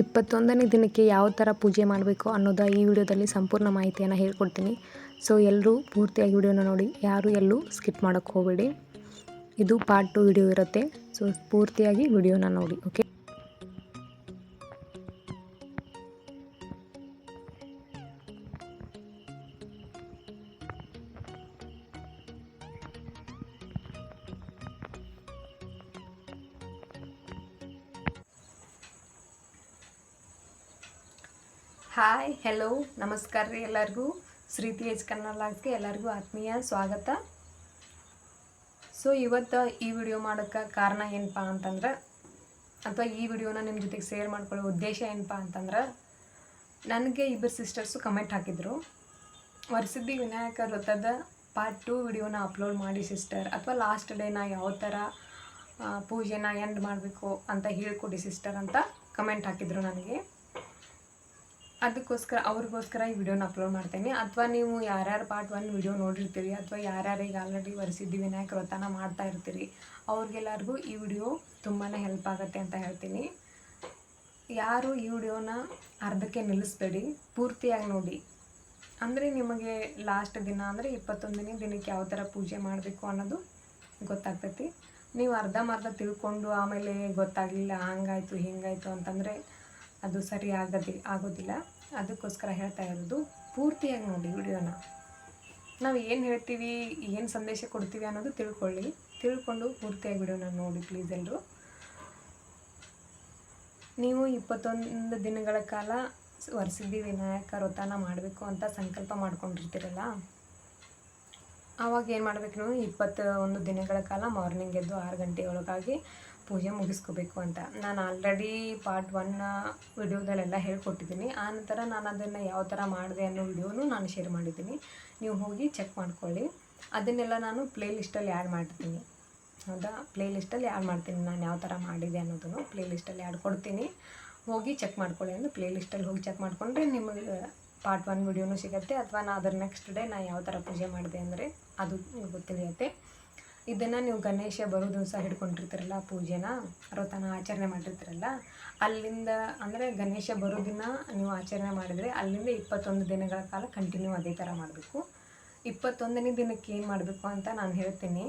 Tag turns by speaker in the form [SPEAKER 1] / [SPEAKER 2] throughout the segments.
[SPEAKER 1] ಇಪ್ಪತ್ತೊಂದನೇ ದಿನಕ್ಕೆ ಯಾವ ಥರ ಪೂಜೆ ಮಾಡಬೇಕು ಅನ್ನೋದು ಈ ವಿಡಿಯೋದಲ್ಲಿ ಸಂಪೂರ್ಣ ಮಾಹಿತಿಯನ್ನು ಹೇಳ್ಕೊಡ್ತೀನಿ. ಸೊ ಎಲ್ಲರೂ ಪೂರ್ತಿಯಾಗಿ ವಿಡಿಯೋನ ನೋಡಿ, ಯಾರು ಎಲ್ಲೂ ಸ್ಕಿಪ್ ಮಾಡೋಕ್ಕೆ ಹೋಗಬೇಡಿ. ಇದು ಪಾರ್ಟ್ ಟು ವಿಡಿಯೋ ಇರುತ್ತೆ. ಸೊ ಪೂರ್ತಿಯಾಗಿ ವಿಡಿಯೋನ ನೋಡಿ ಓಕೆ ಹಾಯ್ ಹೆಲೋ ನಮಸ್ಕಾರ ರೀ ಎಲ್ಲರಿಗೂ. ಶ್ರೀತಿ ಎಚ್ ಕನ್ನಡಕ್ಕೆ ಎಲ್ಲರಿಗೂ ಆತ್ಮೀಯ ಸ್ವಾಗತ. ಸೊ ಇವತ್ತು ಈ ವಿಡಿಯೋ ಮಾಡೋಕ್ಕೆ ಕಾರಣ ಏನಪ್ಪ ಅಂತಂದ್ರೆ, ಅಥವಾ ಈ ವಿಡಿಯೋನ ನಿಮ್ಮ ಜೊತೆಗೆ ಶೇರ್ ಮಾಡ್ಕೊಳ್ಳೋ ಉದ್ದೇಶ ಏನಪ್ಪ ಅಂತಂದ್ರೆ, ನನಗೆ ಇಬ್ಬರು ಸಿಸ್ಟರ್ಸು ಕಮೆಂಟ್ ಹಾಕಿದರು. ವರ್ಷದಿ ವಿನಾಯಕ ವೃತ್ತದ ಪಾರ್ಟ್ ಟು ವಿಡಿಯೋನ ಅಪ್ಲೋಡ್ ಮಾಡಿ ಸಿಸ್ಟರ್ ಅಥವಾ ಲಾಸ್ಟ್ ಡೇನ ಯಾವ ಥರ ಪೂಜೆನ ಎಂಡ್ ಮಾಡಬೇಕು ಅಂತ ಹೇಳ್ಕೊಡಿ ಸಿಸ್ಟರ್ ಅಂತ ಕಮೆಂಟ್ ಹಾಕಿದರು ನನಗೆ. ಅದಕ್ಕೋಸ್ಕರ ಅವ್ರಿಗೋಸ್ಕರ ಈ ವಿಡಿಯೋನ ಅಪ್ಲೋಡ್ ಮಾಡ್ತೇನೆ. ಅಥವಾ ನೀವು ಯಾರ್ಯಾರು ಪಾರ್ಟ್ ಒನ್ ವಿಡಿಯೋ ನೋಡಿರ್ತೀರಿ, ಅಥವಾ ಯಾರ್ಯಾರಿಗೆ ಆಲ್ರೆಡಿ ವರಸಿದ್ದಿ ವಿನಾಯಕ ವ್ರತನ ಮಾಡ್ತಾ ಇರ್ತೀರಿ, ಅವ್ರಿಗೆಲ್ಲರಿಗೂ ಈ ವಿಡಿಯೋ ತುಂಬಾ ಹೆಲ್ಪ್ ಆಗುತ್ತೆ ಅಂತ ಹೇಳ್ತೀನಿ. ಯಾರು ಈ ವಿಡಿಯೋನ ಅರ್ಧಕ್ಕೆ ನಿಲ್ಲಿಸ್ಬೇಡಿ, ಪೂರ್ತಿಯಾಗಿ ನೋಡಿ. ಅಂದರೆ ನಿಮಗೆ ಲಾಸ್ಟ್ ದಿನ ಅಂದರೆ ಇಪ್ಪತ್ತೊಂದನೇ ದಿನಕ್ಕೆ ಯಾವ ಥರ ಪೂಜೆ ಮಾಡಬೇಕು ಅನ್ನೋದು ಗೊತ್ತಾಗ್ತೈತಿ. ನೀವು ಅರ್ಧಂಬರ್ಧ ತಿಳ್ಕೊಂಡು ಆಮೇಲೆ ಗೊತ್ತಾಗಲಿಲ್ಲ, ಹಂಗಾಯಿತು, ಹಿಂಗಾಯಿತು ಅಂತಂದರೆ ಅದು ಸರಿ ಆಗದಿ, ಆಗೋದಿಲ್ಲ. ಅದಕ್ಕೋಸ್ಕರ ಹೇಳ್ತಾ ಇರೋದು, ಪೂರ್ತಿಯಾಗಿ ನೋಡಿ ವಿಡಿಯೋನ. ನಾವು ಏನು ಹೇಳ್ತೀವಿ, ಏನು ಸಂದೇಶ ಕೊಡ್ತೀವಿ ಅನ್ನೋದು ತಿಳ್ಕೊಳ್ಳಿ. ತಿಳ್ಕೊಂಡು ಪೂರ್ತಿಯಾಗಿ ವಿಡಿಯೋನ ನೋಡಿ ಪ್ಲೀಸ್ ಎಲ್ಲರೂ ನೀವು ಇಪ್ಪತ್ತೊಂದು ದಿನಗಳ ಕಾಲ ವರ್ಸಿದ್ದಿ ವಿನಾಯಕ ವ್ರತನ ಮಾಡಬೇಕು ಅಂತ ಸಂಕಲ್ಪ ಮಾಡ್ಕೊಂಡಿರ್ತೀರಲ್ಲ? ಆವಾಗ ಏನು ಮಾಡಬೇಕು ನೀವು? ಇಪ್ಪತ್ತ ಒಂದು ದಿನಗಳ ಕಾಲ ಮಾರ್ನಿಂಗ್ ಎದ್ದು ಆರು ಗಂಟೆ ಒಳಗಾಗಿ ಪೂಜೆ ಮುಗಿಸ್ಕೋಬೇಕು ಅಂತ. ನಾನು ಆಲ್ರೆಡಿ ಪಾರ್ಟ್ ಒನ್ ವಿಡಿಯೋದಲ್ಲೆಲ್ಲ ಹೇಳ್ಕೊಟ್ಟಿದ್ದೀನಿ. ಆ ನಂತರ ನಾನು ಅದನ್ನು ಯಾವ ಥರ ಮಾಡಿದೆ ಅನ್ನೋ ವಿಡಿಯೋನು ನಾನು ಶೇರ್ ಮಾಡಿದ್ದೀನಿ. ನೀವು ಹೋಗಿ ಚೆಕ್ ಮಾಡ್ಕೊಳ್ಳಿ. ಅದನ್ನೆಲ್ಲ ನಾನು ಪ್ಲೇ ಲಿಸ್ಟಲ್ಲಿ ಆ್ಯಡ್ ಮಾಡ್ತೀನಿ. ಹೌದಾ? ಪ್ಲೇ ಲಿಸ್ಟಲ್ಲಿ ಆ್ಯಡ್ ಮಾಡ್ತೀನಿ ನಾನು ಯಾವ ಥರ ಮಾಡಿದೆ ಅನ್ನೋದನ್ನು. ಪ್ಲೇ ಲಿಸ್ಟಲ್ಲಿ ಆ್ಯಡ್ ಕೊಡ್ತೀನಿ. ಹೋಗಿ ಚೆಕ್ ಮಾಡ್ಕೊಳ್ಳಿ ಅಂದರೆ ಪ್ಲೇ ಲಿಸ್ಟಲ್ಲಿ ಹೋಗಿ ಚೆಕ್ ಮಾಡಿಕೊಂಡ್ರೆ ನಿಮಗೆ ಪಾರ್ಟ್ ಒನ್ ವಿಡಿಯೋನೂ ಸಿಗುತ್ತೆ. ಅಥವಾ ನಾನು ಅದರ ನೆಕ್ಸ್ಟ್ ಡೇ ನಾನು ಯಾವ ಥರ ಪೂಜೆ ಮಾಡಿದೆ ಅಂದರೆ ಅದು ಗೊತ್ತಿಳಿಯುತ್ತೆ ಇದನ್ನು ನೀವು ಗಣೇಶ ಬರೋ ದಿವಸ ಹಿಡ್ಕೊಂಡಿರ್ತೀರಲ್ಲ ಪೂಜೆನ ವ್ರತನ ಆಚರಣೆ ಮಾಡಿರ್ತೀರಲ್ಲ, ಅಲ್ಲಿಂದ ಅಂದರೆ ಗಣೇಶ ಬರೋ ದಿನ ನೀವು ಆಚರಣೆ ಮಾಡಿದರೆ ಅಲ್ಲಿಂದ ಇಪ್ಪತ್ತೊಂದು ದಿನಗಳ ಕಾಲ ಕಂಟಿನ್ಯೂ ಅದೇ ಥರ ಮಾಡಬೇಕು. ಇಪ್ಪತ್ತೊಂದನೇ ದಿನಕ್ಕೆ ಏನು ಮಾಡಬೇಕು ಅಂತ ನಾನು ಹೇಳ್ತೀನಿ.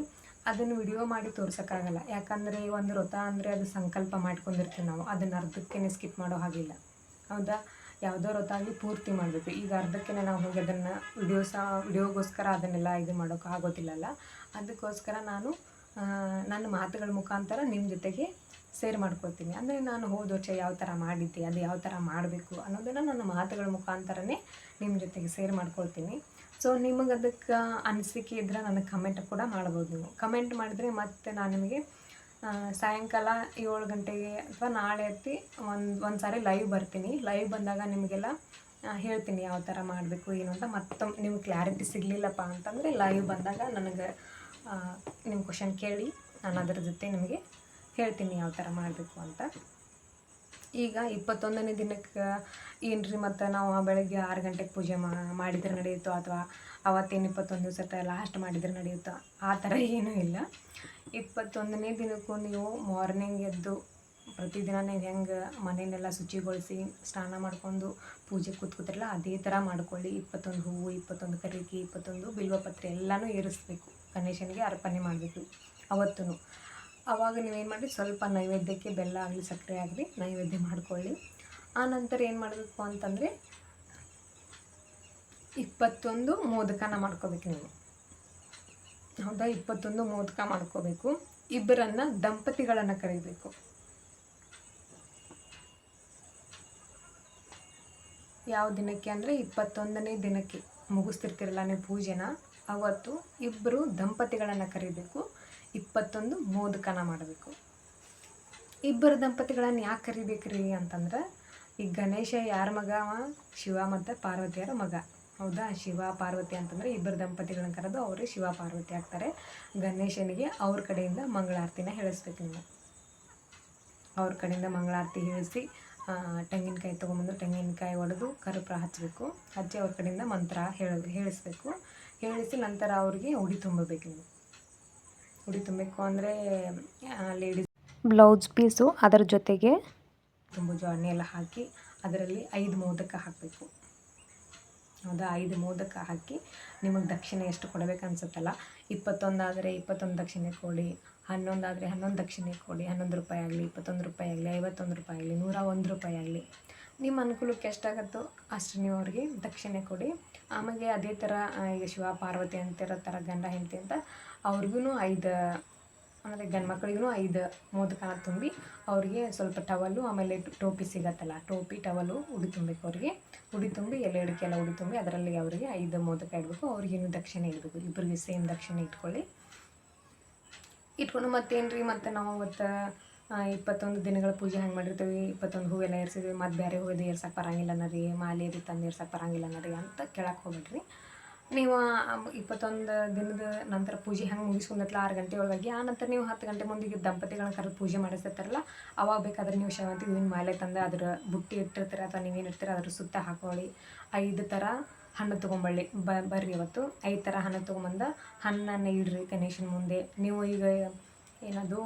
[SPEAKER 1] ಅದನ್ನು ವಿಡಿಯೋ ಮಾಡಿ ತೋರ್ಸೋಕ್ಕಾಗಲ್ಲ. ಯಾಕಂದರೆ ಒಂದು ವ್ರತ ಅಂದರೆ ಅದು ಸಂಕಲ್ಪ ಮಾಡ್ಕೊಂಡಿರ್ತೀವಿ ನಾವು. ಅದನ್ನು ಅರ್ಧಕ್ಕೇ ಸ್ಕಿಪ್ ಮಾಡೋ ಹಾಗಿಲ್ಲ. ಹೌದಾ? ಯಾವುದೋ ವ್ರತ ಆಗಲಿ ಪೂರ್ತಿ ಮಾಡಬೇಕು. ಈಗ ಅರ್ಧಕ್ಕೆ ನಾವು ಹೋಗಿ ಅದನ್ನು ವಿಡಿಯೋಸ ವಿಡಿಯೋಗೋಸ್ಕರ ಅದನ್ನೆಲ್ಲ ಇದು ಮಾಡೋಕೆ ಆಗೋದಿಲ್ಲಲ್ಲ. ಅದಕ್ಕೋಸ್ಕರ ನಾನು ನನ್ನ ಮಾತುಗಳ ಮುಖಾಂತರ ನಿಮ್ಮ ಜೊತೆಗೆ ಸೇರ್ ಮಾಡ್ಕೊಳ್ತೀನಿ. ಅಂದರೆ ನಾನು ಹೋದ ವರ್ಷ ಯಾವ ಥರ ಮಾಡಿದ್ದೆ, ಅದು ಯಾವ ಥರ ಮಾಡಬೇಕು ಅನ್ನೋದನ್ನು ನನ್ನ ಮಾತುಗಳ ಮುಖಾಂತರನೇ ನಿಮ್ಮ ಜೊತೆಗೆ ಸೇರ್ ಮಾಡ್ಕೊಳ್ತೀನಿ. ಸೊ ನಿಮಗೆ ಅದಕ್ಕೆ ಅನಿಸಿಕೆ ಇದ್ದರೆ ನನಗೆ ಕಮೆಂಟ್ ಕೂಡ ಮಾಡ್ಬೋದು ನೀವು. ಕಮೆಂಟ್ ಮಾಡಿದ್ರೆ ಮತ್ತೆ ನಾನು ನಿಮಗೆ ಸಾಯಂಕಾಲ ಏಳು ಗಂಟೆಗೆ ಅಥವಾ ನಾಳೆ ಎತ್ತಿ ಒಂದು ಒಂದು ಸಾರಿ ಲೈವ್ ಬರ್ತೀನಿ. ಲೈವ್ ಬಂದಾಗ ನಿಮಗೆಲ್ಲ ಹೇಳ್ತೀನಿ ಯಾವ ಥರ ಮಾಡಬೇಕು, ಏನು ಅಂತ. ಮತ್ತೊಮ್ಮೆ ನಿಮ್ಗೆ ಕ್ಲಾರಿಟಿ ಸಿಗಲಿಲ್ಲಪ್ಪ ಅಂತಂದರೆ ಲೈವ್ ಬಂದಾಗ ನನಗೆ ನಿಮ್ಮ ಕ್ವಶನ್ ಕೇಳಿ, ನಾನು ಅದರ ಜೊತೆ ನಿಮಗೆ ಹೇಳ್ತೀನಿ ಯಾವ ಥರ ಮಾಡಬೇಕು ಅಂತ. ಈಗ ಇಪ್ಪತ್ತೊಂದನೇ ದಿನಕ್ಕೆ ಏನು ರೀ ಮತ್ತು ನಾವು ಬೆಳಗ್ಗೆ ಆರು ಗಂಟೆಗೆ ಪೂಜೆ ಮಾಡಿದ್ರೆ ನಡೆಯುತ್ತೋ ಅಥವಾ ಅವತ್ತೇನು ಇಪ್ಪತ್ತೊಂದು ದಿವಸ ಲಾಸ್ಟ್ ಮಾಡಿದ್ರೆ ನಡೆಯುತ್ತೋ? ಆ ಥರ ಏನೂ ಇಲ್ಲ. ಇಪ್ಪತ್ತೊಂದನೇ ದಿನಕ್ಕೂ ನೀವು ಮಾರ್ನಿಂಗ್ ಎದ್ದು ಪ್ರತಿದಿನ ನೀವು ಹೆಂಗೆ ಮನೆಯನ್ನೆಲ್ಲ ಶುಚಿಗೊಳಿಸಿ ಸ್ನಾನ ಮಾಡ್ಕೊಂಡು ಪೂಜೆ ಕೂತ್ಕೊತಿರಲ್ಲ, ಅದೇ ಥರ ಮಾಡ್ಕೊಳ್ಳಿ. ಇಪ್ಪತ್ತೊಂದು ಹೂವು, ಇಪ್ಪತ್ತೊಂದು ಕರಿಕೆ ಇಪ್ಪತ್ತೊಂದು ಬಿಲ್ವಪತ್ರೆ ಎಲ್ಲನೂ ಏರಿಸ್ಬೇಕು ಗಣೇಶನಿಗೆ ಅರ್ಪಣೆ ಮಾಡಬೇಕು ಅವತ್ತೂ ಆವಾಗ ನೀವೇನು ಮಾಡಿ ಸ್ವಲ್ಪ ನೈವೇದ್ಯಕ್ಕೆ ಬೆಲ್ಲ ಆಗಲಿ, ಸಕ್ಕರೆ ಆಗಲಿ ನೈವೇದ್ಯ ಮಾಡ್ಕೊಳ್ಳಿ. ಆ ನಂತರ ಏನು ಮಾಡಬೇಕು ಅಂತಂದರೆ ಇಪ್ಪತ್ತೊಂದು ಮೋದಕನ ಮಾಡ್ಕೋಬೇಕು ನೀವು. ಹೌದಾ? ಇಪ್ಪತ್ತೊಂದು ಮೋದಕ ಮಾಡ್ಕೋಬೇಕು. ಇಬ್ಬರನ್ನ ದಂಪತಿಗಳನ್ನು ಕರೀಬೇಕು. ಯಾವ ದಿನಕ್ಕೆ ಅಂದರೆ ಇಪ್ಪತ್ತೊಂದನೇ ದಿನಕ್ಕೆ ಮುಗಿಸ್ತಿರ್ತಿರಲ್ಲ ನೀವು ಪೂಜೆನ? ಅವತ್ತು ಇಬ್ಬರು ದಂಪತಿಗಳನ್ನು ಕರಿಬೇಕು. ಇಪ್ಪತ್ತೊಂದು ಮೋದಕನ ಮಾಡಬೇಕು. ಇಬ್ಬರು ದಂಪತಿಗಳನ್ನು ಯಾಕೆ ಕರಿಬೇಕ್ರಿ ಅಂತಂದ್ರೆ, ಈ ಗಣೇಶ ಯಾರ ಮಗ ಶಿವ ಮತ್ತು ಪಾರ್ವತಿಯರ ಮಗ. ಹೌದಾ? ಶಿವ ಪಾರ್ವತಿ ಅಂತಂದರೆ ಇಬ್ಬರು ದಂಪತಿಗಳನ್ನ ಕರೆದು ಅವರೇ ಶಿವ ಪಾರ್ವತಿ ಆಗ್ತಾರೆ. ಗಣೇಶನಿಗೆ ಅವ್ರ ಕಡೆಯಿಂದ ಮಂಗಳಾರತಿನ ಹೇಳಿಸ್ಬೇಕು ನೀವು. ಅವ್ರ ಕಡೆಯಿಂದ ಮಂಗಳಾರತಿ ಹೇಳಿಸಿ ತೆಂಗಿನಕಾಯಿ ತೊಗೊಂಬಂದು ತೆಂಗಿನಕಾಯಿ ಒಡೆದು ಕರ್ಪೂರ ಹಚ್ಚಬೇಕು ಹಚ್ಚಿ ಅವ್ರ ಕಡೆಯಿಂದ ಮಂತ್ರ ಹೇಳ ಹೇಳಿಸ್ಬೇಕು. ಹೇಳಿಸಿ ನಂತರ ಅವ್ರಿಗೆ ಉಡಿ ತುಂಬಬೇಕು ನೀವು. ಉಡಿ ತುಂಬಬೇಕು ಅಂದರೆ ಲೇಡೀಸ್ ಬ್ಲೌಸ್ ಪೀಸು ಅದರ ಜೊತೆಗೆ ತುಂಬ ಜೋಡಣೆ ಎಲ್ಲ ಹಾಕಿ ಅದರಲ್ಲಿ ಐದು ಮೋದಕ ಹಾಕಬೇಕು. ಹೌದಾ ಐದು ಮೋದಕ ಹಾಕಿ ನಿಮಗೆ ದಕ್ಷಿಣೆ ಎಷ್ಟು ಕೊಡಬೇಕು ಅನ್ಸುತ್ತಲ್ಲ ಇಪ್ಪತ್ತೊಂದಾದರೆ ಇಪ್ಪತ್ತೊಂದು ದಕ್ಷಿಣೆ ಕೊಡಿ, ಹನ್ನೊಂದಾದರೆ ಹನ್ನೊಂದು ದಕ್ಷಿಣೆ ಕೊಡಿ, ಹನ್ನೊಂದು ರೂಪಾಯಿ ಆಗಲಿ, ಇಪ್ಪತ್ತೊಂದು ರೂಪಾಯಿ ಆಗಲಿ, ಐವತ್ತೊಂದು ರೂಪಾಯಿ ಆಗಲಿ, ನೂರ ಒಂದು ರೂಪಾಯಿ ಆಗಲಿ. ನಿಮ್ಮ ಅನುಕೂಲಕ್ಕೆ ಎಷ್ಟಾಗುತ್ತೋ ಅಷ್ಟು ನೀವು ಅವ್ರಿಗೆ ದಕ್ಷಿಣೆ ಕೊಡಿ. ಆಮೇಲೆ ಅದೇ ಥರ ಈಗ ಶಿವ ಪಾರ್ವತಿ ಅಂತಿರೋ ಥರ ಗಂಡ ಹೆಂಡತಿ ಅಂತ ಅವ್ರಿಗೂ ಐದು ಅಂದರೆ ಗಂಡು ಮಕ್ಳಿಗೂ ಐದು ಮೋದಕನ ತುಂಬಿ ಅವರಿಗೆ ಸ್ವಲ್ಪ ಟವಲ್ಲು ಆಮೇಲೆ ಟೋಪಿ ಸಿಗತ್ತಲ್ಲ, ಟೋಪಿ, ಟವಲು ಉಡಿ ತುಂಬಬೇಕು ಅವರಿಗೆ. ಉಡಿ ತುಂಬಿ ಎಲೆ ಅಡಿಕೆ ಎಲ್ಲ ಉಡಿ ತುಂಬಿ ಅದರಲ್ಲಿ ಅವರಿಗೆ ಐದು ಮೋದಕ ಇಡಬೇಕು. ಅವ್ರಿಗೇನು ದಕ್ಷಿಣೆ ಇಡಬೇಕು. ಇಬ್ಬರಿಗೆ ಸೇಮ್ ದಕ್ಷಿಣೆ ಇಟ್ಕೊಳ್ಳಿ. ಇಟ್ಕೊಂಡು ಮತ್ತೇನು ರೀ ಮತ್ತು ನಾವು ಅವತ್ತು ಇಪ್ಪತ್ತೊಂದು ದಿನಗಳ ಪೂಜೆ ಹೆಂಗೆ ಮಾಡಿರ್ತೀವಿ. ಇಪ್ಪತ್ತೊಂದು ಹೂವೆಲ್ಲ ಏರ್ಸಿದ್ವಿ. ಮತ್ತು ಬೇರೆ ಹೂವೆದು ಏರ್ಸಕ್ಕೆ ಬರಂಗಿಲ್ಲ ರೀ ಮಾಲೆ ರೀ ತಂದು ಏರ್ಸಕ್ಕೆ ಬರಂಗಿಲ್ಲ ರೀ ಅಂತ ಕೇಳಕ್ಕೆ ಹೋಗ್ಬೇಡ್ರಿ. ನೀವು ಇಪ್ಪತ್ತೊಂದು ದಿನದ ನಂತರ ಪೂಜೆ ಹೆಂಗೆ ಮುಗಿಸ್ಕೊಂಡತ್ಲ? ಆರು ಗಂಟೆ ಒಳಗಾಗಿ ಆ ನಂತರ ನೀವು ಹತ್ತು ಗಂಟೆ ಮುಂದಿಗೆ ದಂಪತಿಗಳನ್ನ ಕರೆದು ಪೂಜೆ ಮಾಡಿಸ್ತಿರ್ತಾರಲ್ಲ, ಅವಾಗ ಬೇಕಾದ್ರೆ ನೀವು ಶಾವಂತಿ ಹೂವಿನ ಮಾಲೆ ತಂದು ಅದರ ಬುಟ್ಟಿ ಇಟ್ಟಿರ್ತೀರ ಅಥವಾ ನೀವೇನು ಇರ್ತೀರ ಅದ್ರ ಸುತ್ತ ಹಾಕೊಳ್ಳಿ. ಐದು ಥರ ಹಣ್ಣು ತೊಗೊಂಬಳ್ಳಿ. ಬ, ಬರ್ರಿ ಇವತ್ತು. ಐದು ಥರ ಹಣ್ಣು ತೊಗೊಂಬಂದು ಹಣ್ಣನ್ನು ಇಡ್ರಿ ಗಣೇಶನ ಮುಂದೆ. ನೀವು ಈಗ ಏನದು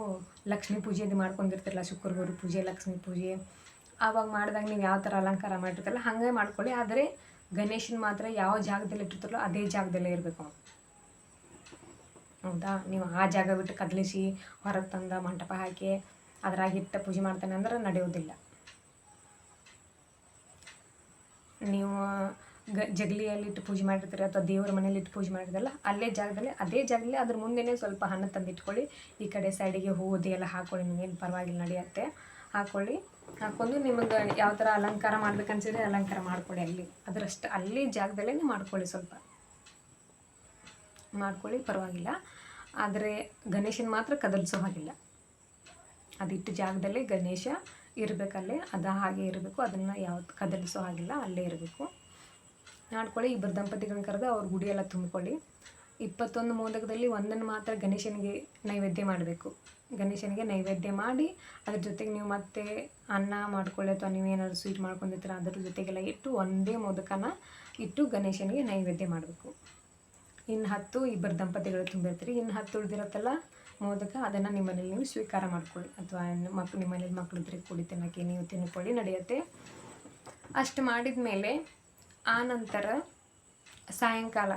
[SPEAKER 1] ಲಕ್ಷ್ಮೀ ಪೂಜೆ ಇದು ಮಾಡ್ಕೊಂಡಿರ್ತಿರಲ್ಲ ಗುರು ಪೂಜೆ, ಲಕ್ಷ್ಮೀ ಪೂಜೆ. ಆವಾಗ ಮಾಡಿದಾಗ ನೀವು ಯಾವ ಥರ ಅಲಂಕಾರ ಮಾಡಿರ್ತೀರಲ್ಲ, ಹಾಗೆ ಮಾಡ್ಕೊಳ್ಳಿ. ಆದರೆ ಗಣೇಶನ ಮಾತ್ರ ಯಾವ ಜಾಗದಲ್ಲಿ ಇಟ್ಟಿರ್ತಾರೋ ಅದೇ ಜಾಗದಲ್ಲೇ ಇರಬೇಕು ಹೌದಾ? ನೀವು ಆ ಜಾಗ ಬಿಟ್ಟು ಕದಲಿಸಿ ಹೊರಗೆ ತಂದ ಮಂಟಪ ಹಾಕಿ ಅದ್ರಾಗ ಇಟ್ಟು ಪೂಜೆ ಮಾಡ್ತಾನೆ ಅಂದ್ರೆ ನಡೆಯೋದಿಲ್ಲ. ನೀವು, ಗ, ಜಗಲಿಯಲ್ಲಿ ಇಟ್ಟು ಪೂಜೆ ಮಾಡಿರ್ತೀರಿ ಅಥವಾ ದೇವರ ಮನೇಲಿ ಇಟ್ಟು ಪೂಜೆ ಮಾಡಿರ್ತಲ್ಲ ಅಲ್ಲೇ ಜಾಗದಲ್ಲಿ, ಅದೇ ಜಾಗದಲ್ಲಿ ಅದ್ರ ಮುಂದೆನೇ ಸ್ವಲ್ಪ ಹಣ್ಣು ತಂದಿಟ್ಕೊಳ್ಳಿ. ಈ ಕಡೆ ಸೈಡಿಗೆ ಹೂವು ಎಲ್ಲ ಹಾಕೊಳ್ಳಿ ನಿಮಗೇನು ಪರವಾಗಿಲ್ಲ, ನಡೆಯುತ್ತೆ. ಹಾಕ್ಕೊಳ್ಳಿ ಹಾಕ್ಕೊಂಡು ನಿಮಗೆ ಯಾವ ಥರ ಅಲಂಕಾರ ಮಾಡ್ಬೇಕನ್ಸಿದ್ರೆ ಅಲಂಕಾರ ಮಾಡ್ಕೊಳ್ಳಿ ಅಲ್ಲಿ. ಅದರಷ್ಟು ಅಲ್ಲಿ ಜಾಗದಲ್ಲೇ ಮಾಡ್ಕೊಳ್ಳಿ ಸ್ವಲ್ಪ. ಮಾಡ್ಕೊಳ್ಳಿ, ಪರವಾಗಿಲ್ಲ. ಆದರೆ ಗಣೇಶನ ಮಾತ್ರ ಕದಲಿಸೋ ಹಾಗಿಲ್ಲ. ಅದಿಟ್ಟು ಜಾಗದಲ್ಲೇ ಗಣೇಶ ಇರಬೇಕಲ್ಲೇ, ಅದು ಹಾಗೆ ಇರಬೇಕು. ಅದನ್ನು ಯಾವತ್ತು ಕದಲಿಸೋ ಹಾಗಿಲ್ಲ, ಅಲ್ಲೇ ಇರಬೇಕು. ಮಾಡ್ಕೊಳ್ಳಿ, ಇಬ್ಬರು ದಂಪತಿಗಳನ್ನ ಕರೆದು ಅವ್ರ ಗುಡಿಯೆಲ್ಲ ತುಂಬಿಕೊಳ್ಳಿ. ಇಪ್ಪತ್ತೊಂದು ಮೋದಕದಲ್ಲಿ ಒಂದನ್ನು ಮಾತ್ರ ಗಣೇಶನಿಗೆ ನೈವೇದ್ಯ ಮಾಡಬೇಕು. ಗಣೇಶನಿಗೆ ನೈವೇದ್ಯ ಮಾಡಿ, ಅದ್ರ ಜೊತೆಗೆ ನೀವು ಮತ್ತೆ ಅನ್ನ ಮಾಡ್ಕೊಳ್ಳಿ ಅಥವಾ ನೀವೇನಾದ್ರು ಸ್ವೀಟ್ ಮಾಡ್ಕೊಂಡಿರ್ತೀರ, ಅದ್ರ ಜೊತೆಗೆಲ್ಲ ಇಟ್ಟು ಒಂದೇ ಮೋದಕನ ಇಟ್ಟು ಗಣೇಶನಿಗೆ ನೈವೇದ್ಯ ಮಾಡಬೇಕು. ಇನ್ನು ಹತ್ತು ಇಬ್ಬರು ದಂಪತಿಗಳು ತುಂಬಿರ್ತೀರಿ. ಇನ್ನು ಹತ್ತು ಉಳಿದಿರತ್ತಲ್ಲ ಮೋದಕ, ಅದನ್ನು ನಿಮ್ಮ ಮನೇಲಿ ನೀವು ಸ್ವೀಕಾರ ಮಾಡ್ಕೊಳ್ಳಿ. ಅಥವಾ ಮಕ್ಳು ನಿಮ್ಮ ಮನೇಲಿ ಮಕ್ಳು ಇದ್ರೆ ಕೂಡಿ ತಿನ್ನೋಕೆ ನೀವು ತಿನ್ಕೊಳ್ಳಿ, ನಡೆಯುತ್ತೆ. ಅಷ್ಟು ಮಾಡಿದ ಮೇಲೆ ಆ ನಂತರ ಸಾಯಂಕಾಲ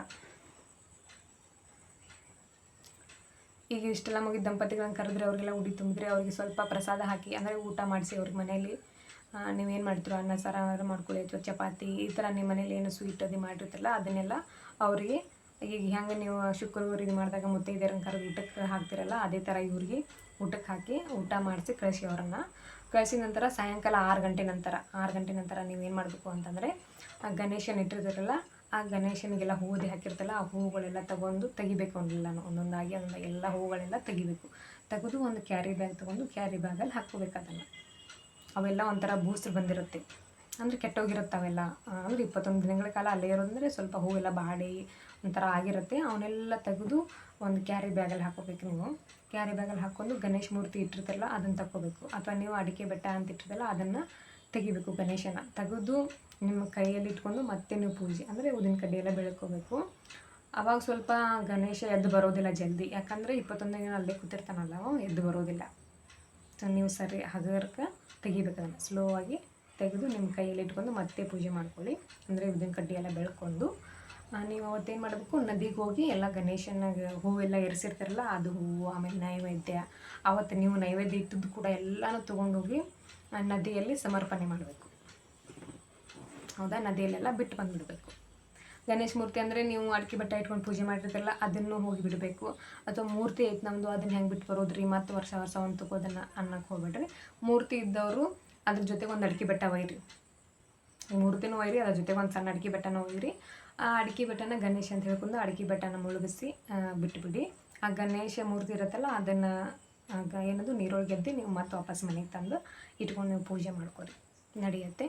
[SPEAKER 1] ಈಗ ಇಷ್ಟೆಲ್ಲ ಮುಗಿದ ದಂಪತಿಗಳನ್ನ ಕರೆದ್ರೆ ಅವ್ರಿಗೆಲ್ಲ ಉಡಿ ತುಂಬಿದ್ರೆ ಅವ್ರಿಗೆ ಸ್ವಲ್ಪ ಪ್ರಸಾದ ಹಾಕಿ, ಅಂದರೆ ಊಟ ಮಾಡಿಸಿ ಅವ್ರಿಗೆ ಮನೆಯಲ್ಲಿ. ನೀವೇನು ಮಾಡ್ತೀರೋ ಅನ್ನ ಸಾರು ಮಾಡ್ಕೊಳ್ಳಿ ಅಥವಾ ಚಪಾತಿ, ಈ ಥರ ನಿಮ್ಮ ಮನೇಲಿ ಏನು ಸ್ವೀಟ್ ಅದು ಮಾಡಿರ್ತಿರಲ್ಲ, ಅದನ್ನೆಲ್ಲ ಅವರಿಗೆ ಈಗ ಹೆಂಗೆ ನೀವು ಶುಕ್ರವಾರ ಇದು ಮಾಡಿದಾಗ ಮುತ್ತೈದೆಯರನ್ನ ಕರೆದು ಊಟಕ್ಕೆ ಹಾಕ್ತಿರಲ್ಲ, ಅದೇ ಥರ ಇವ್ರಿಗೆ ಊಟಕ್ಕೆ ಹಾಕಿ ಊಟ ಮಾಡಿಸಿ ಕಳಿಸಿ ಅವರನ್ನು. ಕಳಿಸಿದ ನಂತರ ಸಾಯಂಕಾಲ ಆರು ಗಂಟೆ ನಂತರ, ಆರು ಗಂಟೆ ನಂತರ ನೀವೇನು ಮಾಡಬೇಕು ಅಂತಂದರೆ ಗಣೇಶನ ಇಟ್ಟಿರ್ತೀರಲ್ಲ ಆ ಗಣೇಶನಿಗೆಲ್ಲ ಹೂದಿ ಹಾಕಿರ್ತಲ್ಲ ಆ ಹೂಗಳೆಲ್ಲ ತಗೊಂಡು ತೆಗಿಬೇಕು ಒಂದೆಲ್ಲನೂ ಒಂದೊಂದಾಗಿ ಒಂದು ಎಲ್ಲ ಹೂಗಳೆಲ್ಲ ತೆಗಿಬೇಕು. ತೆಗೆದು ಒಂದು ಕ್ಯಾರಿ ಬ್ಯಾಗ್ ತೊಗೊಂಡು ಕ್ಯಾರಿ ಬ್ಯಾಗಲ್ಲಿ ಹಾಕ್ಕೋಬೇಕು ಅದನ್ನು. ಅವೆಲ್ಲ ಒಂಥರ ಬೂಸ್ರು ಬಂದಿರುತ್ತೆ. ಅಂದರೆ ಕೆಟ್ಟೋಗಿರುತ್ತೆ ಅವೆಲ್ಲ. ಅಂದರೆ ಇಪ್ಪತ್ತೊಂದು ದಿನಗಳ ಕಾಲ ಅಲ್ಲೇ ಇರೋದಂದರೆ ಸ್ವಲ್ಪ ಹೂವೆಲ್ಲ ಬಾಡಿ ಒಂಥರ ಆಗಿರುತ್ತೆ. ಅವನ್ನೆಲ್ಲ ತೆಗೆದು ಒಂದು ಕ್ಯಾರಿ ಬ್ಯಾಗಲ್ಲಿ ಹಾಕೋಬೇಕು ನೀವು. ಕ್ಯಾರಿ ಬ್ಯಾಗಲ್ಲಿ ಹಾಕ್ಕೊಂಡು ಗಣೇಶ ಮೂರ್ತಿ ಇಟ್ಟಿರ್ತಲ್ಲ ಅದನ್ನು ತಗೋಬೇಕು ಅಥವಾ ನೀವು ಅಡಿಕೆ ಬೆಟ್ಟ ಅಂತ ಇಟ್ಟಿರ್ತಲ್ಲ ಅದನ್ನು ತೆಗಿಬೇಕು ಗಣೇಶನ. ತೆಗೆದು ನಿಮ್ಮ ಕೈಯಲ್ಲಿ ಇಟ್ಕೊಂಡು ಮತ್ತೆ ನೀವು ಪೂಜೆ, ಅಂದರೆ ಉದಿನ ಕಡ್ಡಿ ಎಲ್ಲ ಬೆಳ್ಕೋಬೇಕು. ಅವಾಗ ಸ್ವಲ್ಪ ಗಣೇಶ ಎದ್ದು ಬರೋದಿಲ್ಲ ಜಲ್ದಿ, ಯಾಕಂದರೆ ಇಪ್ಪತ್ತೊಂದನೇ ದಿನ ಅಲ್ಲೇ ಕೂತಿರ್ತಾನಲ್ಲ ಅವ ಎದ್ದು ಬರೋದಿಲ್ಲ. ಸೊ ನೀವು ಸರಿ ಹಗರ್ಕ ತೆಗಿಬೇಕು ಅದನ್ನು. ಸ್ಲೋ ಆಗಿ ತೆಗೆದು ನಿಮ್ಮ ಕೈಯಲ್ಲಿ ಇಟ್ಕೊಂಡು ಮತ್ತೆ ಪೂಜೆ ಮಾಡ್ಕೊಳ್ಳಿ. ಅಂದರೆ ಉದ್ದಿನ ಕಡ್ಡಿ ಎಲ್ಲ ಬೆಳ್ಕೊಂಡು ನೀವು ಅವತ್ತೇನು ಮಾಡಬೇಕು? ನದಿಗೆ ಹೋಗಿ ಎಲ್ಲ ಗಣೇಶನಾಗ ಹೂವೆಲ್ಲ ಎರಿಸಿರ್ತಾರಲ್ಲ, ಅದು ಹೂವು ಆಮೇಲೆ ನೈವೇದ್ಯ. ಅವತ್ತು ನೀವು ನೈವೇದ್ಯ ಇಟ್ಟದ್ದು ಕೂಡ ಎಲ್ಲನೂ ತೊಗೊಂಡೋಗಿ ನದಿಯಲ್ಲಿ ಸಮರ್ಪಣೆ ಮಾಡಬೇಕು. ಹೌದಾ? ನದಿಯಲ್ಲೆಲ್ಲ ಬಿಟ್ಟು ಬಂದುಬಿಡ್ಬೇಕು. ಗಣೇಶ ಮೂರ್ತಿ ಅಂದರೆ ನೀವು ಅಡಿಕೆ ಬಟ್ಟೆ ಇಟ್ಕೊಂಡು ಪೂಜೆ ಮಾಡಿರ್ತಿರಲ್ಲ, ಅದನ್ನು ಹೋಗಿ ಬಿಡಬೇಕು ಅಥವಾ ಮೂರ್ತಿ ಐತೆ ನಮ್ಮದು ಅದನ್ನು ಹೆಂಗೆ ಬಿಟ್ಟು ಬರೋದ್ರಿ? ಮತ್ತು ವರ್ಷ ವರ್ಷ ಒಂದು ತಗೋದನ್ನು ಅನ್ನಕ್ಕೆ ಹೋಗ್ಬಿಡ್ರಿ. ಮೂರ್ತಿ ಇದ್ದವರು ಅದ್ರ ಜೊತೆಗೆ ಒಂದು ಅಡಿಕೆ ಬೆಟ್ಟ ಒಯ್ರಿ. ಮೂರ್ತಿನೂ ಒಯ್ರಿ, ಅದ್ರ ಜೊತೆಗೆ ಒಂದು ಸಣ್ಣ ಅಡಿಕೆ ಬೆಟ್ಟನ ಒಯ್ರಿ. ಆ ಅಡಿಕೆ ಬೆಟ್ಟನ ಗಣೇಶ ಅಂತ ಹೇಳ್ಕೊಂಡು ಅಡಿಕೆ ಬೆಟ್ಟನ ಮುಳುಗಿಸಿ ಬಿಟ್ಟುಬಿಡಿ ಆ ಗಣೇಶ ಮೂರ್ತಿ ಇರುತ್ತಲ್ಲ, ಅದನ್ನು ಏನದು, ನೀರೊಳಗೆ ಎದ್ದು ನೀವು ಮತ್ತೆ ವಾಪಸ್ ಮನೆಗೆ ತಂದು ಇಟ್ಕೊಂಡು ನೀವು ಪೂಜೆ ಮಾಡ್ಕೊರಿ. ನಡೆಯುತ್ತೆ.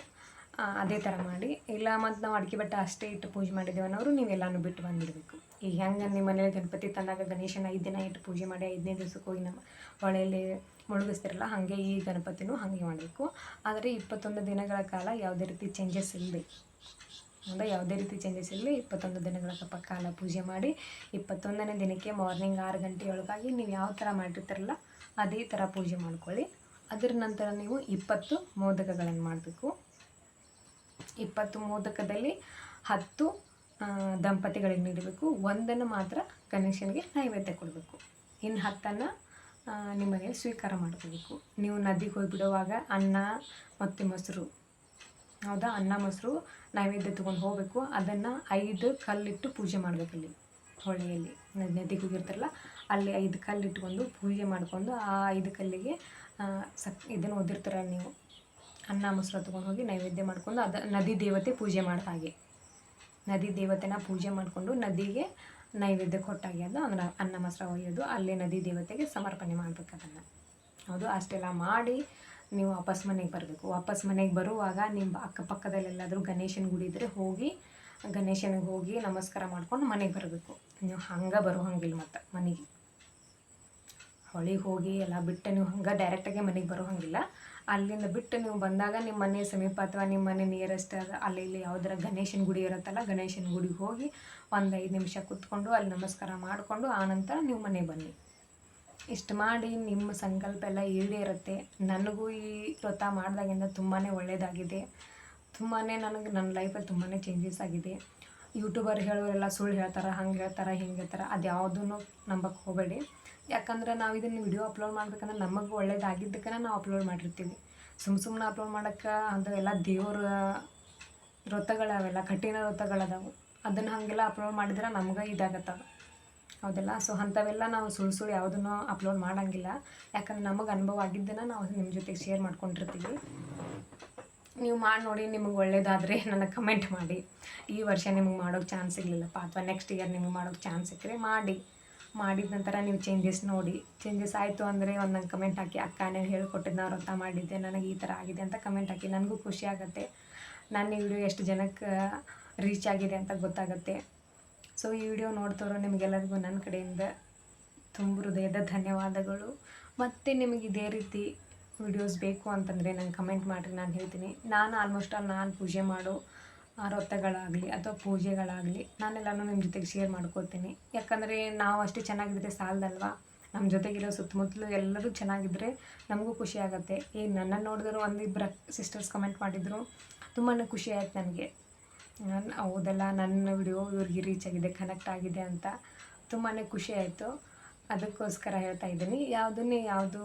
[SPEAKER 1] ಅದೇ ಥರ ಮಾಡಿ. ಇಲ್ಲ, ಮತ್ತು ನಾವು ಅಡಿಕೆ ಬೆಟ್ಟ ಅಷ್ಟೇ ಇಟ್ಟು ಪೂಜೆ ಮಾಡಿದ್ದೇವೆ ಅನ್ನೋರು ನೀವೆಲ್ಲನೂ ಬಿಟ್ಟು ಬಂದಿರಬೇಕು. ಈಗ ಹೆಂಗೆ ನಿಮ್ಮ ಮನೇಲಿ ಗಣಪತಿ ತಂದಾಗ ಗಣೇಶನ ಐದು ದಿನ ಇಟ್ಟು ಪೂಜೆ ಮಾಡಿ ಐದನೇ ದಿವ್ಸಕ್ಕೆ ಹೋಗಿ ನಮ್ಮ ಹೊಳೆಯಲ್ಲಿ ಮುಳುಗಿಸ್ತಿರಲ್ಲ, ಹಾಗೆ ಈ ಗಣಪತಿನೂ ಹಾಗೆ ಮಾಡಬೇಕು. ಆದರೆ ಇಪ್ಪತ್ತೊಂದು ದಿನಗಳ ಕಾಲ ಯಾವುದೇ ರೀತಿ ಚೇಂಜಸ್ ಇಲ್ಲದೆ ಅಂದರೆ ಯಾವುದೇ ರೀತಿ ಚೇಂಜಸ್ ಇರಲಿ ಇಪ್ಪತ್ತೊಂದು ದಿನಗಳ ಕಪ್ಪ ಕಾಲ ಪೂಜೆ ಮಾಡಿ ಇಪ್ಪತ್ತೊಂದನೇ ದಿನಕ್ಕೆ ಮಾರ್ನಿಂಗ್ ಆರು ಗಂಟೆಯೊಳಗಾಗಿ ನೀವು ಯಾವ ಥರ ಮಾಡಿರ್ತಾರಲ್ಲ ಅದೇ ಥರ ಪೂಜೆ ಮಾಡ್ಕೊಳ್ಳಿ. ಅದರ ನಂತರ ನೀವು ಇಪ್ಪತ್ತು ಮೋದಕಗಳನ್ನು ಮಾಡಬೇಕು. ಇಪ್ಪತ್ತು ಮೋದಕದಲ್ಲಿ ಹತ್ತು ದಂಪತಿಗಳಿಗೆ ನೀಡಬೇಕು. ಒಂದನ್ನು ಮಾತ್ರ ಗಣೇಶನಿಗೆ ನೈವೇದ್ಯ ಕೊಡಬೇಕು. ಇನ್ನು ಹತ್ತನ್ನು ಮನೆಯಲ್ಲಿ ಸ್ವೀಕಾರ ಮಾಡ್ಕೋಬೇಕು. ನೀವು ನದಿಗೆ ಹೋಗಿಬಿಡುವಾಗ ಅನ್ನ ಮತ್ತು ಮೊಸರು. ಹೌದಾ? ಅನ್ನ, ಮೊಸರು ನೈವೇದ್ಯ ತೊಗೊಂಡು ಹೋಗಬೇಕು. ಅದನ್ನು ಐದು ಕಲ್ಲಿಟ್ಟು ಪೂಜೆ ಮಾಡಬೇಕಲ್ಲಿ ಹೊಳೆಯಲ್ಲಿ. ನದಿ ನದಿಗೆ ಹೋಗಿರ್ತಾರಲ್ಲ ಅಲ್ಲಿ ಐದು ಕಲ್ಲಿಟ್ಕೊಂಡು ಪೂಜೆ ಮಾಡ್ಕೊಂಡು ಆ ಐದು ಕಲ್ಲಿಗೆ ಸಕ್ ಇದನ್ನು ಓದಿರ್ತಾರೆ ನೀವು. ಅನ್ನ ಮೊಸರು ತೊಗೊಂಡು ಹೋಗಿ ನೈವೇದ್ಯ ಮಾಡ್ಕೊಂಡು ಅದು ನದಿ ದೇವತೆ ಪೂಜೆ ಮಾಡಿದ ಹಾಗೆ. ನದಿ ದೇವತೆನ ಪೂಜೆ ಮಾಡಿಕೊಂಡು ನದಿಗೆ ನೈವೇದ್ಯ ಕೊಟ್ಟಾಗಿ ಅದು ಅಂದ್ರೆ ಅನ್ನ ಮೊಸರು ಒಯ್ಯೋದು, ಅಲ್ಲೇ ನದಿ ದೇವತೆಗೆ ಸಮರ್ಪಣೆ ಮಾಡ್ಬೇಕು ಅದನ್ನು. ಹೌದು, ಅಷ್ಟೆಲ್ಲ ಮಾಡಿ ನೀವು ವಾಪಸ್ ಮನೆಗೆ ಬರಬೇಕು. ವಾಪಸ್ ಮನೆಗೆ ಬರುವಾಗ ನಿಮ್ಮ ಅಕ್ಕಪಕ್ಕದಲ್ಲೆಲ್ಲಾದರೂ ಗಣೇಶನ ಗುಡಿ ಇದ್ದರೆ ಹೋಗಿ, ಗಣೇಶನಿಗೆ ಹೋಗಿ ನಮಸ್ಕಾರ ಮಾಡ್ಕೊಂಡು ಮನೆಗೆ ಬರಬೇಕು. ನೀವು ಹಂಗೆ ಬರೋ ಹಂಗಿಲ್ಲ ಮತ್ತೆ ಮನೆಗೆ. ಹೊಳಿಗೆ ಹೋಗಿ ಎಲ್ಲ ಬಿಟ್ಟು ನೀವು ಹಂಗೆ ಡೈರೆಕ್ಟಾಗಿ ಮನೆಗೆ ಬರೋ ಹಂಗಿಲ್ಲ. ಅಲ್ಲಿಂದ ಬಿಟ್ಟು ನೀವು ಬಂದಾಗ ನಿಮ್ಮ ಮನೆ ಸಮೀಪ ಅಥವಾ ನಿಮ್ಮ ಮನೆ ನಿಯರೆಸ್ಟ್ ಅಲ್ಲಿ ಇಲ್ಲಿ ಯಾವ್ದಾರ ಗಣೇಶನ ಗುಡಿ ಇರುತ್ತಲ್ಲ, ಗಣೇಶನ ಗುಡಿಗೆ ಹೋಗಿ ಒಂದು ಐದು ನಿಮಿಷ ಕೂತ್ಕೊಂಡು ಅಲ್ಲಿ ನಮಸ್ಕಾರ ಮಾಡಿಕೊಂಡು ಆನಂತರ ನೀವು ಮನೆಗೆ ಬನ್ನಿ. ಇಷ್ಟು ಮಾಡಿ ನಿಮ್ಮ ಸಂಕಲ್ಪ ಎಲ್ಲ ಈಡೇರುತ್ತೆ. ನನಗೂ ಈ ವ್ರತ ಮಾಡಿದಾಗಿಂದ ತುಂಬಾ ಒಳ್ಳೆಯದಾಗಿದೆ ತುಂಬಾ ನನಗೆ ನನ್ನ ಲೈಫಲ್ಲಿ ತುಂಬಾ ಚೇಂಜಸ್ ಆಗಿದೆ. ಯೂಟ್ಯೂಬರ್ ಹೇಳೋರೆಲ್ಲ ಸುಳ್ಳು ಹೇಳ್ತಾರೆ, ಹಂಗೆ ಹೇಳ್ತಾರೆ, ಹಿಂಗೆ ಹೇಳ್ತಾರೆ, ಅದು ಯಾವುದೂ ನಂಬಕ್ಕೆ ಹೋಗಬೇಡಿ. ಯಾಕಂದ್ರೆ ನಾವು ಇದನ್ನು ವಿಡಿಯೋ ಅಪ್ಲೋಡ್ ಮಾಡ್ಬೇಕಂದ್ರೆ ನಮಗೆ ಒಳ್ಳೇದಾಗಿದ್ದಕ್ಕೆ ನಾವು ಅಪ್ಲೋಡ್ ಮಾಡಿರ್ತೀವಿ. ಸುಮ್ಮ ಸುಮ್ಮನೆ ಅಪ್ಲೋಡ್ ಮಾಡೋಕ್ಕೆ ಅದು ಎಲ್ಲ ದೇವ್ರ ವೃತ್ತಗಳವೆಲ್ಲ ಕಠಿಣ ವೃತ್ತಗಳದಾವು ಅದನ್ನು ಹಾಗೆಲ್ಲ ಅಪ್ಲೋಡ್ ಮಾಡಿದ್ರೆ ನಮ್ಗೆ ಇದಾಗತ್ತವೆ. ಹೌದಲ್ಲ? ಸೊ ಅಂಥವೆಲ್ಲ ನಾವು ಸುಳ್ಳು ಸುಳ್ಳು ಯಾವುದನ್ನು ಅಪ್ಲೋಡ್ ಮಾಡೋಂಗಿಲ್ಲ. ಯಾಕಂದ್ರೆ ನಮಗೆ ಅನುಭವ ಆಗಿದ್ದನ್ನು ನಾವು ನಿಮ್ಮ ಜೊತೆಗೆ ಶೇರ್ ಮಾಡ್ಕೊಂಡಿರ್ತೀವಿ. ನೀವು ಮಾಡಿ ನೋಡಿ, ನಿಮಗೆ ಒಳ್ಳೇದಾದರೆ ನನಗೆ ಕಮೆಂಟ್ ಮಾಡಿ. ಈ ವರ್ಷ ನಿಮಗೆ ಮಾಡೋಕ್ಕೆ ಚಾನ್ಸ್ ಸಿಗಲಿಲ್ಲಪ್ಪ, ಅಥವಾ ನೆಕ್ಸ್ಟ್ ಇಯರ್ ನಿಮಗೆ ಮಾಡೋಕ್ಕೆ ಚಾನ್ಸ್ ಸಿಕ್ಕರೆ ಮಾಡಿ. ಮಾಡಿದ ನಂತರ ನೀವು ಚೇಂಜಸ್ ನೋಡಿ. ಚೇಂಜಸ್ ಆಯಿತು ಅಂದರೆ ಒಂದು ನಂಗೆ ಕಮೆಂಟ್ ಹಾಕಿ ಅಕ್ಕ ನೀವು ಹೇಳ್ಕೊಟ್ಟಿದ್ದು ನಾನು ಅರ್ಥ ಮಾಡಿದ್ದೆ, ನನಗೆ ಈ ಥರ ಆಗಿದೆ ಅಂತ ಕಮೆಂಟ್ ಹಾಕಿ, ನನಗೂ ಖುಷಿ ಆಗುತ್ತೆ. ನನ್ನ ಈ ವಿಡಿಯೋ ಎಷ್ಟು ಜನಕ್ಕೆ ರೀಚ್ ಆಗಿದೆ ಅಂತ ಗೊತ್ತಾಗುತ್ತೆ. ಸೊ ಈ ವಿಡಿಯೋ ನೋಡ್ತವ್ರು ನಿಮಗೆಲ್ಲರಿಗೂ ನನ್ನ ಕಡೆಯಿಂದ ತುಂಬ ಹೃದಯದ ಧನ್ಯವಾದಗಳು. ಮತ್ತು ನಿಮಗೆ ಇದೇ ರೀತಿ ವಿಡಿಯೋಸ್ ಬೇಕು ಅಂತಂದರೆ ನಂಗೆ ಕಮೆಂಟ್ ಮಾಡಿರಿ, ನಾನು ಹೇಳ್ತೀನಿ. ನಾನು ಆಲ್ಮೋಸ್ಟ್ ಆಲ್ ನಾನು ಪೂಜೆ ಮಾಡೋ ವ್ರತಗಳಾಗಲಿ ಅಥವಾ ಪೂಜೆಗಳಾಗಲಿ ನಾನೆಲ್ಲನೂ ನಿಮ್ಮ ಜೊತೆಗೆ ಶೇರ್ ಮಾಡ್ಕೋತೀನಿ ಯಾಕಂದರೆ ನಾವು ಅಷ್ಟೇ ಚೆನ್ನಾಗಿದ್ರೆ ಸಾಲದಲ್ವಾ? ನಮ್ಮ ಜೊತೆಗಿರೋ ಸುತ್ತಮುತ್ತಲು ಎಲ್ಲರೂ ಚೆನ್ನಾಗಿದ್ದರೆ ನಮಗೂ ಖುಷಿ ಆಗುತ್ತೆ. ಈ ನನ್ನ ನೋಡಿದ್ರು ಒಂದಿಬ್ಬರ ಸಿಸ್ಟರ್ಸ್ ಕಮೆಂಟ್ ಮಾಡಿದರು ತುಂಬಾ ಖುಷಿ ಆಯ್ತು ನನಗೆ. ನಾನು, ಹೌದಲ್ಲ, ನನ್ನ ವಿಡಿಯೋ ಇವ್ರಿಗೆ ರೀಚ್ ಆಗಿದೆ ಕನೆಕ್ಟ್ ಆಗಿದೆ ಅಂತ ತುಂಬಾ ಖುಷಿ ಆಯಿತು. ಅದಕ್ಕೋಸ್ಕರ ಹೇಳ್ತಾ ಇದ್ದೀನಿ. ಯಾವುದನ್ನೇ ಯಾವುದು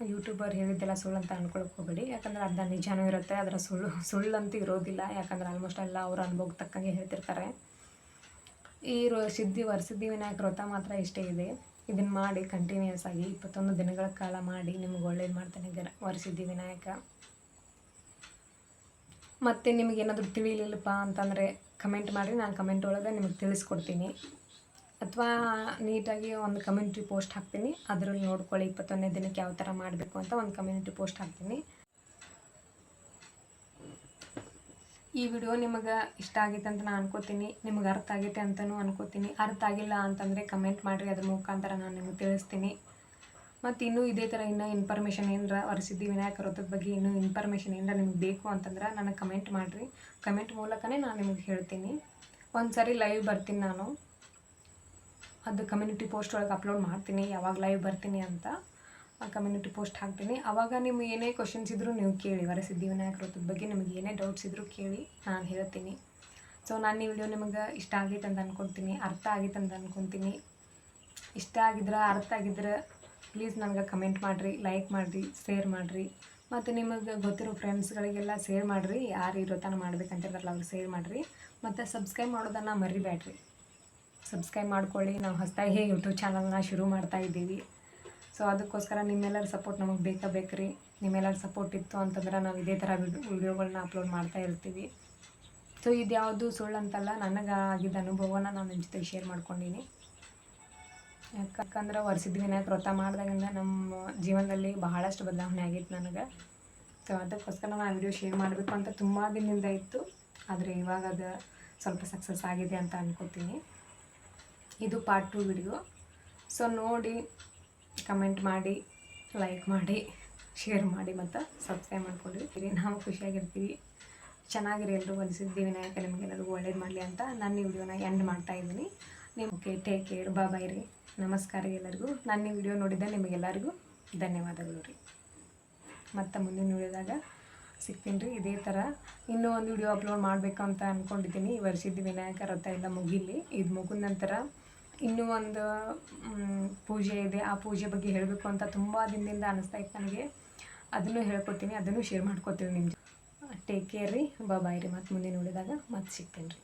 [SPEAKER 1] ಯೂಟ್ಯೂಬರ್ ಹೇಳಿದ್ದೆಲ್ಲ ಸುಳ್ಳು ಅಂತ ಅಂದ್ಕೊಳಕ್ಕೆ ಹೋಗಬೇಡಿ. ಯಾಕಂದ್ರೆ ಅರ್ಧ ನಿಜಾನೂ ಇರುತ್ತೆ. ಅದರ ಸುಳ್ಳು, ಸುಳ್ಳಂತೂ ಇರೋದಿಲ್ಲ. ಯಾಕಂದ್ರೆ ಆಲ್ಮೋಸ್ಟ್ ಎಲ್ಲ ಅವ್ರ ಅನುಭವಕ್ಕೆ ತಕ್ಕಂಗೆ ಹೇಳ್ತಿರ್ತಾರೆ. ಈ ರೋ, ಸಿದ್ಧಿ, ವರಸಿದ್ಧಿ ವಿನಾಯಕ ವ್ರತ ಮಾತ್ರ ಇಷ್ಟೇ ಇದೆ. ಇದನ್ನು ಮಾಡಿ ಕಂಟಿನ್ಯೂಸ್ ಆಗಿ ಇಪ್ಪತ್ತೊಂದು ದಿನಗಳ ಕಾಲ ಮಾಡಿ ನಿಮ್ಗೆ ಒಳ್ಳೇದು ಮಾಡ್ತಾನೆ ಗಣ ವರಸಿದ್ಧಿ ವಿನಾಯಕ. ಮತ್ತು ನಿಮಗೇನಾದರೂ ತಿಳಿಲಿಲ್ಲಪ್ಪ ಅಂತಂದರೆ ಕಮೆಂಟ್ ಮಾಡಿ. ನಾನು ಕಮೆಂಟ್ ಒಳಗೆ ನಿಮಗೆ ತಿಳಿಸ್ಕೊಡ್ತೀನಿ. ಅಥವಾ ನೀಟಾಗಿ ಒಂದು ಕಮ್ಯುನಿಟಿ ಪೋಸ್ಟ್ ಹಾಕ್ತೀನಿ. ಅದರಲ್ಲಿ ನೋಡ್ಕೊಳ್ಳಿ ಇಪ್ಪತ್ತೊಂದನೇ ದಿನಕ್ಕೆ ಯಾವ ಥರ ಮಾಡಬೇಕು ಅಂತ ಒಂದು ಕಮ್ಯುನಿಟಿ ಪೋಸ್ಟ್ ಹಾಕ್ತೀನಿ. ಈ ವಿಡಿಯೋ ನಿಮಗೆ ಇಷ್ಟ ಆಗೈತೆ ಅಂತ ನಾನು ಅನ್ಕೋತೀನಿ. ನಿಮಗೆ ಅರ್ಥ ಆಗೈತೆ ಅಂತಲೂ ಅನ್ಕೋತೀನಿ. ಅರ್ಥ ಆಗಿಲ್ಲ ಅಂತಂದರೆ ಕಮೆಂಟ್ ಮಾಡಿರಿ. ಅದ್ರ ಮುಖಾಂತರ ನಾನು ನಿಮಗೆ ತಿಳಿಸ್ತೀನಿ. ಮತ್ತು ಇನ್ನೂ ಇದೇ ಥರ ಇನ್ನೂ ಇನ್ಫಾರ್ಮೇಷನ್ ಏನರ ವರಸಿದ್ಧಿ ವಿನಾಯಕ ವ್ರತದ ಬಗ್ಗೆ ಇನ್ನೂ ಇನ್ಫಾರ್ಮೇಷನ್ ಏನರ ನಿಮ್ಗೆ ಬೇಕು ಅಂತಂದ್ರೆ ನನಗೆ ಕಮೆಂಟ್ ಮಾಡಿರಿ. ಕಮೆಂಟ್ ಮೂಲಕನೇ ನಾನು ನಿಮಗೆ ಹೇಳ್ತೀನಿ. ಒಂದು ಸರಿ ಲೈವ್ ಬರ್ತೀನಿ ನಾನು. ಅದು ಕಮ್ಯುನಿಟಿ ಪೋಸ್ಟ್ ಒಳಗೆ ಅಪ್ಲೋಡ್ ಮಾಡ್ತೀನಿ, ಯಾವಾಗ ಲೈವ್ ಬರ್ತೀನಿ ಅಂತ. ಆ ಕಮ್ಯುನಿಟಿ ಪೋಸ್ಟ್ ಹಾಕ್ತೀನಿ. ಅವಾಗ ನಿಮ್ಗೆ ಏನೇ ಕ್ವಶನ್ಸ್ ಇದ್ದರೂ ನೀವು ಕೇಳಿ. ವರಸಿದ್ಧಿ ವಿನಾಯಕ ವೃತ್ತದ ಬಗ್ಗೆ ನಿಮಗೆ ಏನೇ ಡೌಟ್ಸ್ ಇದ್ದರೂ ಕೇಳಿ ನಾನು ಹೇಳ್ತೀನಿ. ಸೊ ನಾನು ಈ ವಿಡಿಯೋ ನಿಮಗೆ ಇಷ್ಟ ಆಗೈತೆ ಅಂತ ಅಂದ್ಕೊತೀನಿ ಅರ್ಥ ಆಗೈತೆ ಅಂತ ಅಂದ್ಕೊತೀನಿ ಇಷ್ಟ ಆಗಿದ್ರೆ, ಅರ್ಥ ಆಗಿದ್ರೆ ಪ್ಲೀಸ್ ನನಗೆ ಕಮೆಂಟ್ ಮಾಡಿರಿ ಲೈಕ್ ಮಾಡಿರಿ ಶೇರ್ ಮಾಡಿರಿ. ಮತ್ತು ನಿಮಗೆ ಗೊತ್ತಿರೋ ಫ್ರೆಂಡ್ಸ್ಗಳಿಗೆಲ್ಲ ಶೇರ್ ಮಾಡಿರಿ. ಯಾರು ಇರೋ ವ್ರತನ ಮಾಡ್ಬೇಕಂತಿರಲ್ಲ ಅವ್ರಿಗೆ ಶೇರ್ ಮಾಡಿರಿ. ಮತ್ತು ಸಬ್ಸ್ಕ್ರೈಬ್ ಮಾಡೋದನ್ನು ಮರಿಬೇಡ್ರಿ ಸಬ್ಸ್ಕ್ರೈಬ್ ಮಾಡ್ಕೊಳ್ಳಿ. ನಾವು ಹೊಸದಾಗಿ ಯೂಟ್ಯೂಬ್ ಚಾನಲ್ನ ಶುರು ಮಾಡ್ತಾ ಇದ್ದೀವಿ. ಸೊ ಅದಕ್ಕೋಸ್ಕರ ನಿಮ್ಮೆಲ್ಲರ ಸಪೋರ್ಟ್ ನಮಗೆ ಬೇಕಾ ಬೇಕ್ರಿ? ನಿಮ್ಮೆಲ್ಲರ ಸಪೋರ್ಟ್ ಇತ್ತು ಅಂತಂದ್ರೆ ನಾವು ಇದೇ ಥರ ವಿಡಿಯೋಗಳನ್ನ ಅಪ್ಲೋಡ್ ಮಾಡ್ತಾ ಇರ್ತೀವಿ. ಸೊ ಇದು ಯಾವುದು ಸುಳ್ಳು ಅಂತಲ್ಲ ನನಗೆ ಆಗಿದ್ದ ಅನುಭವನ ನಾನು ನಿಮ್ಮ ಜೊತೆಗೆ ಶೇರ್ ಮಾಡ್ಕೊಂಡೀನಿ. ಯಾಕಂದ್ರೆ ವರ್ಷದ ವಿನಾಯಕ ವ್ರತ ಮಾಡಿದಾಗಿಂದ ನಮ್ಮ ಜೀವನದಲ್ಲಿ ಬಹಳಷ್ಟು ಬದಲಾವಣೆ ಆಗಿತ್ತು ನನಗೆ. ಸೊ ಅದಕ್ಕೋಸ್ಕರ ನಾನು ವಿಡಿಯೋ ಶೇರ್ ಮಾಡಬೇಕು ಅಂತ ತುಂಬ ದಿನದಿಂದ ಇತ್ತು. ಆದರೆ ಇವಾಗ ಅದು ಸ್ವಲ್ಪ ಸಕ್ಸಸ್ ಆಗಿದೆ ಅಂತ ಅನ್ಕೋತೀನಿ. ಇದು ಪಾರ್ಟ್ ಟು ವಿಡಿಯೋ ಸೊ ನೋಡಿ ಕಮೆಂಟ್ ಮಾಡಿ ಲೈಕ್ ಮಾಡಿ ಶೇರ್ ಮಾಡಿ ಮತ್ತು ಸಬ್ಸ್ಕ್ರೈಬ್ ಮಾಡ್ಕೊಂಡಿರ್ತೀವಿ ನಾವು ಖುಷಿಯಾಗಿರ್ತೀವಿ. ಚೆನ್ನಾಗಿರಿ ಎಲ್ಲರೂ ಒಲಿಸಿದ್ದಿ ವಿನಾಯಕ ನಿಮಗೆಲ್ಲರಿಗೂ ಒಳ್ಳೇದು ಮಾಡಲಿ ಅಂತ ನಾನು ಈ ವಿಡಿಯೋನ ಎಂಡ್ ಮಾಡ್ತಾ ಇದ್ದೀನಿ. ನಿಮಗೆ ಟೇಕ್ ಕೇರ್ ಬಾ ಬೈ ರೀ. ನಮಸ್ಕಾರ ಎಲ್ಲರಿಗೂ. ನಾನು ಈ ವಿಡಿಯೋ ನೋಡಿದ್ದೆ ನಿಮಗೆಲ್ಲರಿಗೂ ಧನ್ಯವಾದಗಳು ರೀ. ಮತ್ತು ಮುಂದಿನ ನೋಡಿದಾಗ ಸಿಗ್ತೀನಿ ರೀ. ಇದೇ ಥರ ಇನ್ನೂ ಒಂದು ವಿಡಿಯೋ ಅಪ್ಲೋಡ್ ಮಾಡಬೇಕು ಅಂತ ಅಂದ್ಕೊಂಡಿದ್ದೀನಿ ಈ ವರ್ಷದ ವಿನಾಯಕ ರಥ ಎಲ್ಲ ಮುಗಿಲಿ. ಇದು ಮುಗಿದ ನಂತರ ಇನ್ನೂ ಒಂದು ಪೂಜೆ ಇದೆ. ಆ ಪೂಜೆ ಬಗ್ಗೆ ಹೇಳಬೇಕು ಅಂತ ತುಂಬ ದಿನದಿಂದ ಅನಿಸ್ತಾ ಇತ್ತು ನನಗೆ. ಅದನ್ನು ಹೇಳ್ಕೊತೀನಿ ಅದನ್ನು ಶೇರ್ ಮಾಡ್ಕೊತೀನಿ ನಿಮ್ಮ ಟೇಕ್ ಕೇರ್ ರೀ. ಬಾಯ್ ರೀ. ಮತ್ತು ಮುಂದೆ ನೋಡಿದಾಗ ಮತ್ತೆ ಸಿಗ್ತೇನೆ ರೀ